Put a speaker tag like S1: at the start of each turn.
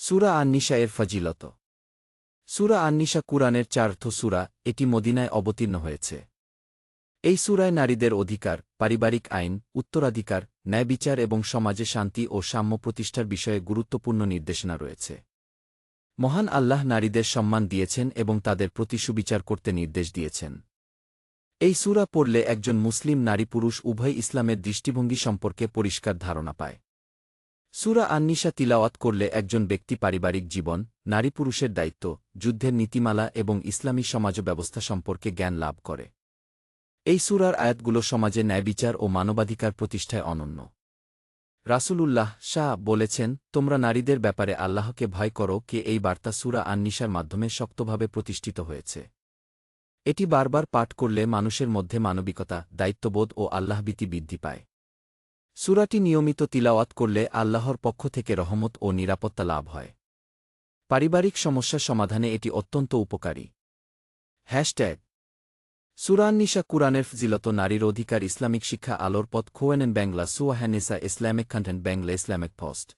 S1: সুরা আন্নিশা এর ফজিলত। সুরা আন্নিশা কুরআনের চার্থ সুরা এটি মদিনায় অবতীর্ণ হয়েছে। এই সুরায় নারীদের অধিকার, পারিবারিক আইন, উত্তরাধিকার, ন্যায়বিচার এবং সমাজে শান্তি ও সাম্য প্রতিষ্ঠার বিষয়ে গুরুত্বপূর্ণ নির্দেশনা রয়েছে। মহান আল্লাহ নারীদের সম্মান দিয়েছেন এবং তাদের প্রতি সুবিচার করতে নির্দেশ দিয়েছেন। এই সুরা পড়লে একজন মুসলিম নারী পুরুষ উভয় ইসলামের দৃষ্টিভঙ্গি সম্পর্কে পরিষ্কার ধারণা পায়। সুরা আন্নিশা তিলাওয়াত করলে একজন ব্যক্তি পারিবারিক জীবন, নারী পুরুষের দায়িত্ব, যুদ্ধের নীতিমালা এবং ইসলামী সমাজ ব্যবস্থা সম্পর্কে জ্ঞান লাভ করে। এই সুরার আয়াতগুলো সমাজে ন্যায়বিচার ও মানবাধিকার প্রতিষ্ঠায় অনন্য। রাসূলুল্লাহ শাহ বলেছেন, তোমরা নারীদের ব্যাপারে আল্লাহকে ভয় করো কে এই বার্তা সুরা আন্নিশার মাধ্যমে শক্তভাবে প্রতিষ্ঠিত হয়েছে। এটি বারবার পাঠ করলে মানুষের মধ্যে মানবিকতা, দায়িত্ববোধ ও আল্লাহভীতি বৃদ্ধি পায়। সুরাটি নিয়মিত তিলাওয়াত করলে আল্লাহর পক্ষ থেকে রহমত ও নিরাপত্তা লাভ হয়। পারিবারিক সমস্যা সমাধানে এটি অত্যন্ত উপকারী। হ্যাশট্যাগ। সুরান্নিশা কুরআনের ফজিলত নারীর অধিকার ইসলামিক শিক্ষা আলোর পথ খোয়েনেন Bangla সুয়াহানিসা Islamic content Bangla Islamic post.